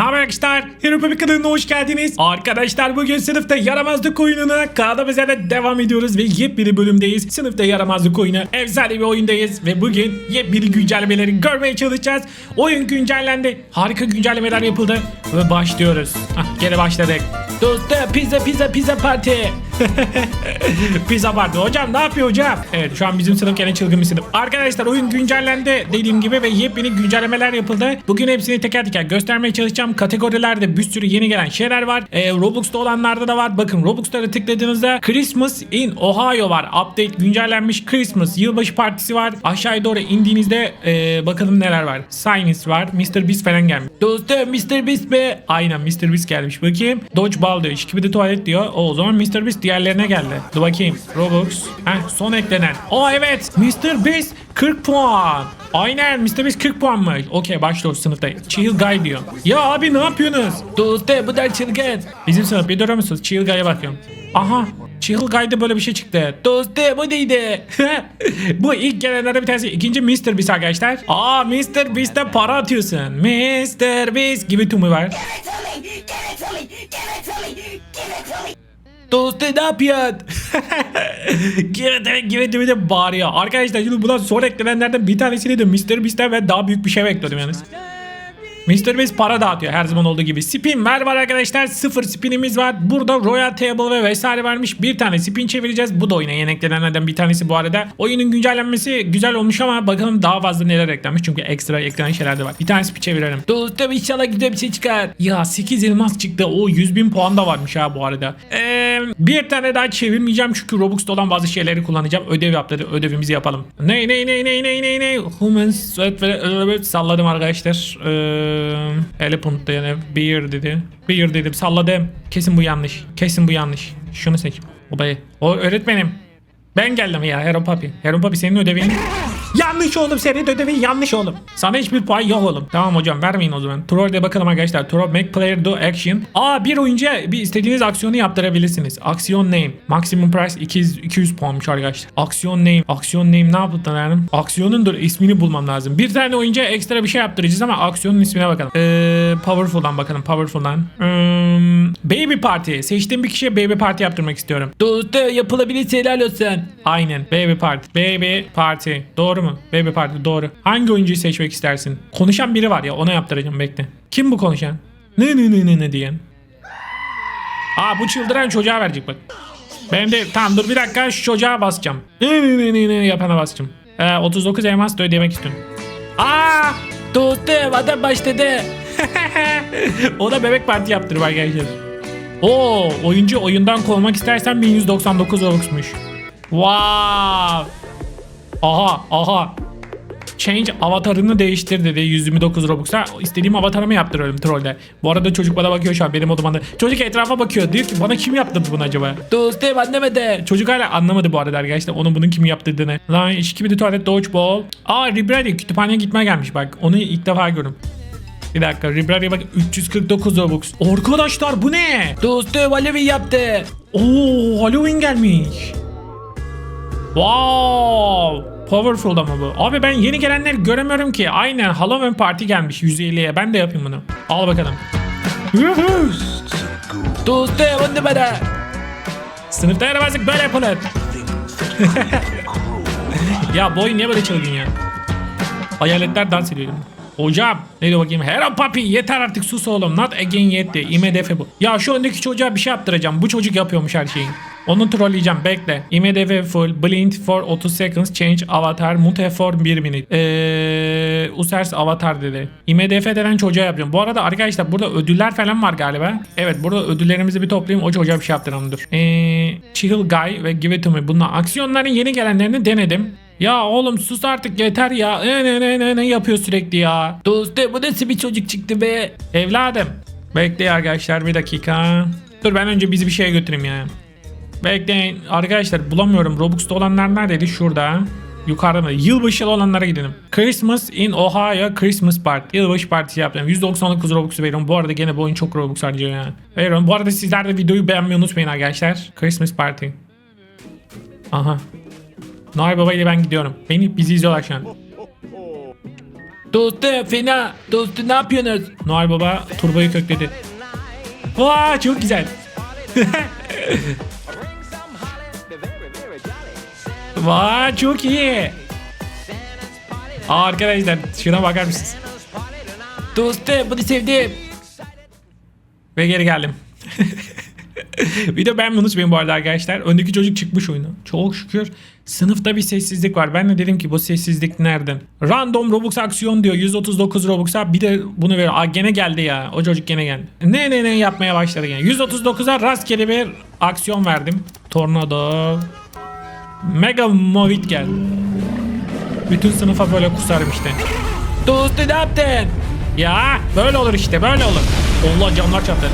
Ne haber arkadaşlar? Hero Puppy kanalına hoş geldiniz. Arkadaşlar bugün sınıfta yaramazlık oyununa kaldığımız yerden devam ediyoruz ve yepyeni bölümdeyiz. Sınıfta yaramazlık oyunu efsane bir oyundayız ve bugün yepyeni güncellemeleri görmeye çalışacağız. Oyun güncellendi. Harika güncellemeler yapıldı ve başlıyoruz. Hah, gene başladık. Dostum pizza pizza pizza parti. pizza parti. Hocam ne yapıyor hocam? Evet şu an bizim sınıf gene çılgın bir sınıf. Arkadaşlar oyun güncellendi dediğim gibi ve yepyeni güncellemeler yapıldı. Bugün hepsini teker teker göstermeye çalışacağım. Kategorilerde bir sürü yeni gelen şeyler var. Ee, Robux'ta olanlarda da var. Bakın Robux'lara tıkladığınızda Christmas in Ohio var. Update güncellenmiş Christmas yılbaşı partisi var. Aşağıya doğru indiğinizde ee, bakalım neler var. Sinus var. Mr. Beast falan gelmiş. Dostum Mr. Beast be. Aynen Mr. Beast gelmiş. Bakayım. Dodgeball diyor. İşki bir de tuvalet diyor. O, o zaman Mr. Beast diğerlerine geldi. Dur bakayım. Robux. Heh, son eklenen. O evet. Mr. Beast 40 puan. Aynen Mr. Beast 40 puanmış. Okey başlıyoruz sınıfta. Chill Guy diyor. Ya abi ne yapıyorsunuz? Dostum bu da çılgın. Bizim sınıf bir durur musunuz? Chill Guy'a bakıyorum. Aha Chill Guy'da böyle bir şey çıktı. Dostum bu neydi? bu ilk gelenlerden bir tanesi. İkinci Mr. Beast arkadaşlar. Aa Mr. Beast'e para atıyorsun. Mr. Beast gibi tumu var. Dostu ne yapıyorsun? gibi de gibi de, bağırıyor. Arkadaşlar şimdi bundan sonra eklenenlerden bir tanesini de Mr. Beast'ten ben daha büyük bir şey bekliyordum yalnız. Mr. Beast para dağıtıyor her zaman olduğu gibi. Spin ver var arkadaşlar. Sıfır spinimiz var. Burada Royal Table ve vesaire vermiş. Bir tane spin çevireceğiz. Bu da oyuna yeni eklenenlerden bir tanesi bu arada. Oyunun güncellenmesi güzel olmuş ama bakalım daha fazla neler eklenmiş. Çünkü ekstra eklenen şeyler de var. Bir tane spin çevirelim. Dostum inşallah güzel bir şey çıkar. Ya 8 elmas çıktı. O 100 bin puan da varmış ha bu arada. Eee bir tane daha çevirmeyeceğim çünkü Robux'ta olan bazı şeyleri kullanacağım. Ödev yaptı. Ödevimizi yapalım. Ne ne ne ne ne ne ne Human sweat ve salladım arkadaşlar. Eee Elephant yani beer dedi. Beer dedim salladım. Kesin bu yanlış. Kesin bu yanlış. Şunu seç. Obayı. O öğretmenim. Ben geldim ya Hero Papi. Hero Papi senin ödevin. yanlış oğlum senin ödevin yanlış oğlum. Sana hiçbir puan yok oğlum. Tamam hocam vermeyin o zaman. Troll'de bakalım arkadaşlar. Troll make player do action. Aa bir oyuncuya bir istediğiniz aksiyonu yaptırabilirsiniz. Aksiyon name. Maximum price 200, 200 puanmış arkadaşlar. Aksiyon name. Aksiyon name ne yaptın yani? Aksiyonun dur ismini bulmam lazım. Bir tane oyuncuya ekstra bir şey yaptıracağız ama aksiyonun ismine bakalım. Ee, powerful'dan bakalım. Powerful'dan. Hmm, baby party. Seçtiğim bir kişiye baby party yaptırmak istiyorum. Dostu yapılabilir helal olsun. Aynen. Baby party. Baby party. Doğru mu? Baby party doğru. Hangi oyuncuyu seçmek istersin? Konuşan biri var ya ona yaptıracağım bekle. Kim bu konuşan? Ne ne ne ne ne diyen? Aa bu çıldıran çocuğa verecek bak. Benim de tamam dur bir dakika şu çocuğa basacağım. Ne ne ne ne ne yapana basacağım. Ee, 39 elmas da ödemek istiyorum. Aa dostum adam başladı. o da bebek parti yaptırır arkadaşlar. Oo oyuncu oyundan kovmak istersen 1199 Robux'muş. Wow. Aha aha. Change avatarını değiştir dedi 129 Robux'a. İstediğim avatarımı yaptırıyorum trollde. Bu arada çocuk bana bakıyor şu an benim odamda. Çocuk etrafa bakıyor. Diyor ki bana kim yaptırdı bunu acaba? Dostum anlamadı. Çocuk hala anlamadı bu arada arkadaşlar. Onun bunun kim yaptırdığını. Lan işki bir de tuvalet dodgeball. Aa Library kütüphaneye gitmeye gelmiş bak. Onu ilk defa gördüm. Bir dakika Library'e bak 349 Robux. Arkadaşlar bu ne? Dostum Halloween yaptı. Oo Halloween gelmiş. Wow. Powerful ama bu. Abi ben yeni gelenleri göremiyorum ki. Aynen Halloween parti gelmiş 150'ye. Ben de yapayım bunu. Al bakalım. On numara. Sınıfta yaramazlık böyle yapılır. ya bu oyun niye böyle çılgın ya? Hayaletler dans ediyor. Hocam ne diyor bakayım? Hera papi yeter artık sus oğlum. Not again yetti. IMDF bu. Ya şu öndeki çocuğa bir şey yaptıracağım. Bu çocuk yapıyormuş her şeyi. Onu trolleyeceğim bekle. IMDF full. Blind for 30 seconds. Change avatar. Mute for 1 minute. Eee Users avatar dedi. IMDF denen çocuğa yapacağım. Bu arada arkadaşlar burada ödüller falan var galiba. Evet burada ödüllerimizi bir toplayayım. O çocuğa bir şey yaptıralım dur. Eee Chill Guy ve Give It To Me. Bunlar aksiyonların yeni gelenlerini denedim. Ya oğlum sus artık yeter ya. Ne ne ne ne ne yapıyor sürekli ya. Dostum bu nasıl bir çocuk çıktı be. Evladım. Bekleyin arkadaşlar bir dakika. Dur ben önce bizi bir şeye götüreyim ya. Bekleyin arkadaşlar bulamıyorum. Robux'ta olanlar neredeydi? Şurada. Yukarıda mı? Yılbaşı olanlara gidelim. Christmas in Ohio Christmas Party. Yılbaşı partisi yapacağım. 199 Robux'u veriyorum. Bu arada gene bu oyun çok Robux harcıyor ya. Veriyorum. Bu arada sizler de videoyu beğenmeyi unutmayın arkadaşlar. Christmas Party. Aha. Noel Baba ile ben gidiyorum. Beni bizi izliyorlar şu an. Dostu fena. Dostu ne yapıyorsunuz? Noel Baba turbayı kökledi. Vay çok güzel. Vay çok iyi. Aa, arkadaşlar şuna bakar mısınız? Dostu bunu sevdim. Ve geri geldim. bir de ben unutmayın bu arada arkadaşlar. Öndeki çocuk çıkmış oyuna. Çok şükür sınıfta bir sessizlik var. Ben de dedim ki bu sessizlik nereden? Random Robux aksiyon diyor. 139 Robux'a bir de bunu ver. Aa gene geldi ya. O çocuk gene geldi. Ne ne ne yapmaya başladı gene. 139'a rastgele bir aksiyon verdim. Tornado. Mega Movit geldi. Bütün sınıfa böyle kusarım işte. Dostu ne yaptın? Ya böyle olur işte böyle olur. Allah camlar çatladı.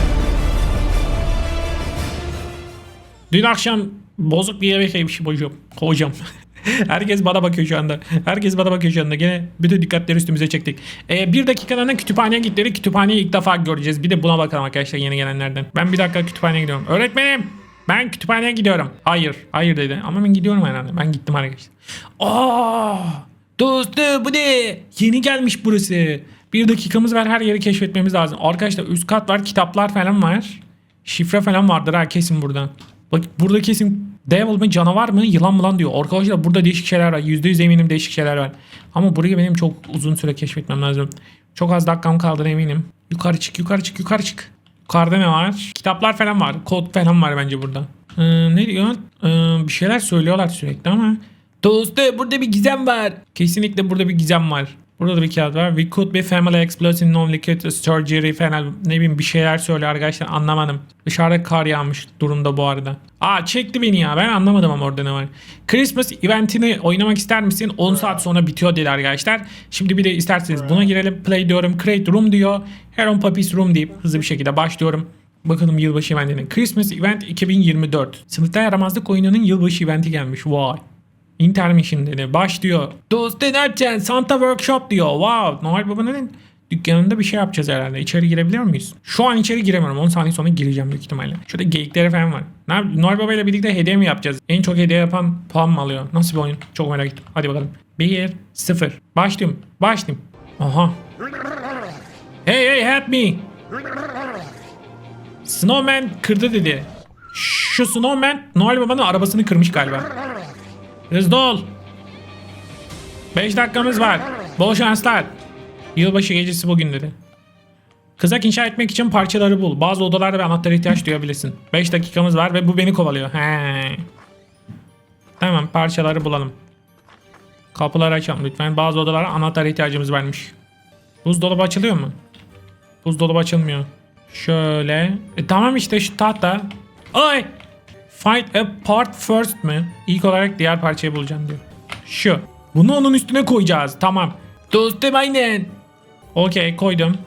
Dün akşam bozuk bir yemek yemişim hocam. Hocam. Herkes bana bakıyor şu anda. Herkes bana bakıyor şu anda. Gene bütün dikkatleri üstümüze çektik. Ee, bir dakikalığına kütüphaneye gittik. Kütüphaneyi ilk defa göreceğiz. Bir de buna bakalım arkadaşlar yeni gelenlerden. Ben bir dakika kütüphaneye gidiyorum. Öğretmenim ben kütüphaneye gidiyorum. Hayır. Hayır dedi. Ama ben gidiyorum herhalde. Ben gittim arkadaşlar. Aa! Dostu bu ne? Yeni gelmiş burası. Bir dakikamız var her yeri keşfetmemiz lazım. Arkadaşlar üst kat var kitaplar falan var. Şifre falan vardır ha kesin burada. Bak burada kesin devil mi canavar mı yılan mı lan diyor. Arkadaşlar burada değişik şeyler var. %100 eminim değişik şeyler var. Ama burayı benim çok uzun süre keşfetmem lazım. Çok az dakikam kaldı eminim. Yukarı çık yukarı çık yukarı çık. Yukarıda ne var? Kitaplar falan var. Kod falan var bence burada. Ee, ne diyor? Ee, bir şeyler söylüyorlar sürekli ama. Dostu burada bir gizem var. Kesinlikle burada bir gizem var. Burada da bir kağıt var. We could be family explosion non-liquid surgery falan ne bileyim bir şeyler söylüyor arkadaşlar anlamadım. Dışarıda kar yağmış durumda bu arada. Aa çekti beni ya ben anlamadım ama orada ne var. Christmas eventini oynamak ister misin? 10 saat sonra bitiyor dedi arkadaşlar. Şimdi bir de isterseniz buna girelim. Play diyorum. Create room diyor. Heron Puppies room deyip hızlı bir şekilde başlıyorum. Bakalım yılbaşı eventinin. Christmas event 2024. Sınıfta yaramazlık oyununun yılbaşı eventi gelmiş. Vay. Intermission dedi. Başlıyor. Ne yapacaksın? Santa Workshop diyor. Wow. Noel Baba'nın dükkanında bir şey yapacağız herhalde. İçeri girebiliyor muyuz? Şu an içeri giremiyorum. 10 saniye sonra gireceğim büyük ihtimalle. Şurada geyikleri falan var. Ne Noel Baba ile birlikte hediye mi yapacağız? En çok hediye yapan puan mı alıyor? Nasıl bir oyun? Çok merak ettim. Hadi bakalım. 1, 0. Başlayayım. Başlayayım. Aha. Hey hey help me. Snowman kırdı dedi. Şu Snowman Noel Baba'nın arabasını kırmış galiba. Hızlı ol. 5 dakikamız var. Bol şanslar. Yılbaşı gecesi bugün dedi. Kızak inşa etmek için parçaları bul. Bazı odalarda bir anahtara ihtiyaç duyabilirsin. 5 dakikamız var ve bu beni kovalıyor. He. Tamam parçaları bulalım. Kapıları açalım lütfen. Bazı odalara anahtara ihtiyacımız varmış. Buzdolabı açılıyor mu? Buzdolabı açılmıyor. Şöyle. E, tamam işte şu tahta. Ay! Find a part first mi? İlk olarak diğer parçayı bulacağım diyor. Şu. Bunu onun üstüne koyacağız. Tamam. Dostum aynen. Okey koydum.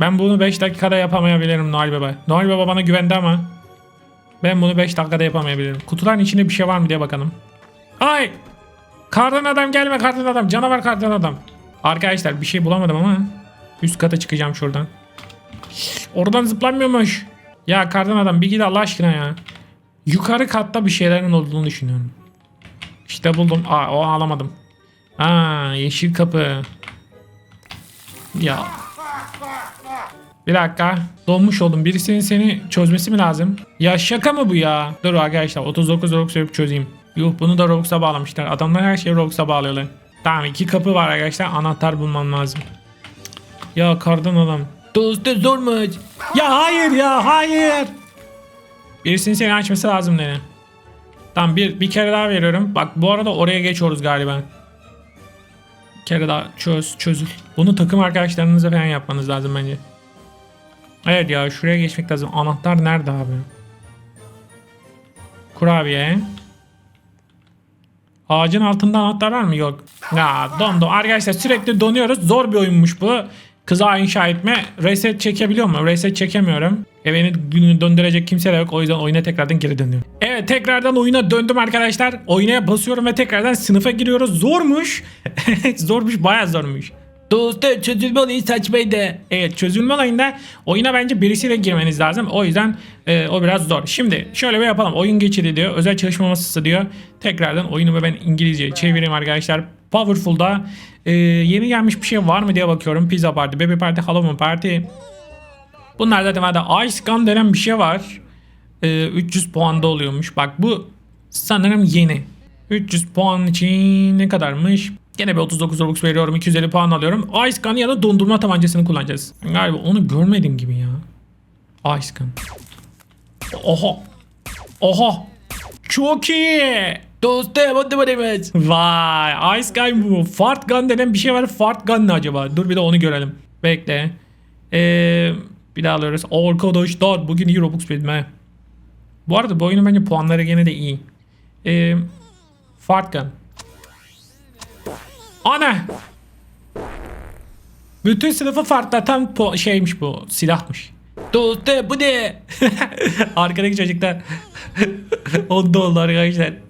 Ben bunu 5 dakikada yapamayabilirim Noel Baba. Noel Baba bana güvendi ama. Ben bunu 5 dakikada yapamayabilirim. Kutuların içinde bir şey var mı diye bakalım. Ay! Kardan adam gelme kardan adam. Canavar kardan adam. Arkadaşlar bir şey bulamadım ama. Üst kata çıkacağım şuradan. Oradan zıplanmıyormuş. Ya kardan adam bir git Allah aşkına ya. Yukarı katta bir şeylerin olduğunu düşünüyorum. İşte buldum. Aa o alamadım. Aa yeşil kapı. Ya. Bir dakika. Donmuş oldum. Birisinin seni çözmesi mi lazım? Ya şaka mı bu ya? Dur arkadaşlar 39 Robux yapıp çözeyim. Yuh bunu da Robux'a bağlamışlar. Adamlar her şeyi Robux'a bağlıyorlar. Tamam iki kapı var arkadaşlar. Anahtar bulmam lazım. Ya kardan adam. Dostu zormuş. Ya hayır ya hayır. Birisinin seni açması lazım dedi. Tamam bir, bir kere daha veriyorum. Bak bu arada oraya geçiyoruz galiba. Bir kere daha çöz çözül. Bunu takım arkadaşlarınıza falan yapmanız lazım bence. Evet ya şuraya geçmek lazım. Anahtar nerede abi? Kurabiye. Ağacın altında anahtar var mı? Yok. Ya dondum. Arkadaşlar sürekli donuyoruz. Zor bir oyunmuş bu. Kıza inşa etme. Reset çekebiliyor mu? Reset çekemiyorum. E günü döndürecek kimse de yok. O yüzden oyuna tekrardan geri dönüyorum. Evet tekrardan oyuna döndüm arkadaşlar. Oyuna basıyorum ve tekrardan sınıfa giriyoruz. Zormuş. zormuş bayağı zormuş. Dostu çözülme olayı saçmaydı. Evet çözülme olayında oyuna bence birisiyle girmeniz lazım. O yüzden e, o biraz zor. Şimdi şöyle bir yapalım. Oyun geçidi diyor. Özel çalışma masası diyor. Tekrardan oyunu ben İngilizce çevireyim arkadaşlar. Powerful'da Ee, yeni gelmiş bir şey var mı diye bakıyorum. Pizza Party, Baby Party, Halloween Party. Bunlar zaten var Ice Gun denen bir şey var. Ee, 300 puanda oluyormuş. Bak bu sanırım yeni. 300 puan için ne kadarmış? Gene bir 39 Robux veriyorum. 250 puan alıyorum. Ice Gun ya da dondurma tabancasını kullanacağız. Galiba onu görmedim gibi ya. Ice Gun. Oha. Oha. Çok iyi. Dostum hadi bakayım. Vay Ice Gun bu. Fart Gun denen bir şey var. Fart Gun ne acaba? Dur bir de onu görelim. Bekle. Ee, bir daha alıyoruz. Arkadaşlar bugün iyi Robux he. Bu arada bu oyunun bence puanları gene de iyi. Ee, Fart Gun. Ana! Bütün sınıfı fartlatan şeymiş bu. Silahmış. Dostum bu ne? Arkadaki çocuklar 10 dolar arkadaşlar.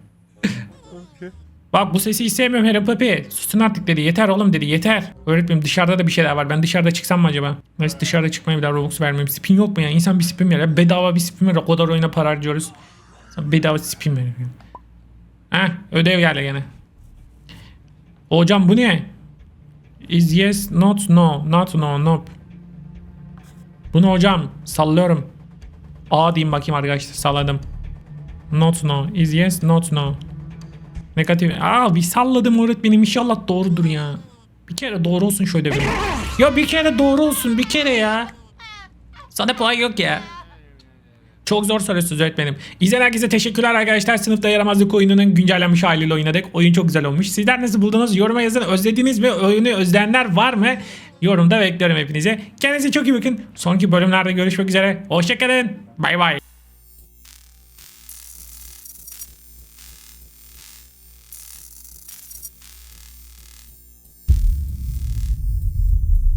Bak bu sesi hiç sevmiyorum Harry Papi. Susun artık dedi. Yeter oğlum dedi. Yeter. Öğretmenim dışarıda da bir şeyler var. Ben dışarıda çıksam mı acaba? Neyse dışarıda çıkmaya daha Robux vermeyeyim. Spin yok mu ya? İnsan bir spin verir. Bedava bir spin verir. O kadar oyuna para harcıyoruz. Bedava spin verir. Heh ödev geldi gene. Hocam bu ne? Is yes, not no, not no, nope. Bunu hocam sallıyorum. A diyeyim bakayım arkadaşlar salladım. Not no. Is yes, not no. Negatif. Aa bir salladım öğretmenim inşallah doğrudur ya. Bir kere doğru olsun şu ödevim. Ya bir kere doğru olsun bir kere ya. Sana puan yok ya. Çok zor soruyorsunuz öğretmenim. İzleyen herkese teşekkürler arkadaşlar. Sınıfta yaramazlık oyununun güncellenmiş haliyle oynadık. Oyun çok güzel olmuş. Sizler nasıl buldunuz? Yoruma yazın. Özlediniz mi? Oyunu özleyenler var mı? Yorumda bekliyorum hepinize. Kendinize çok iyi bakın. Sonraki bölümlerde görüşmek üzere. Hoşçakalın. Bay bay.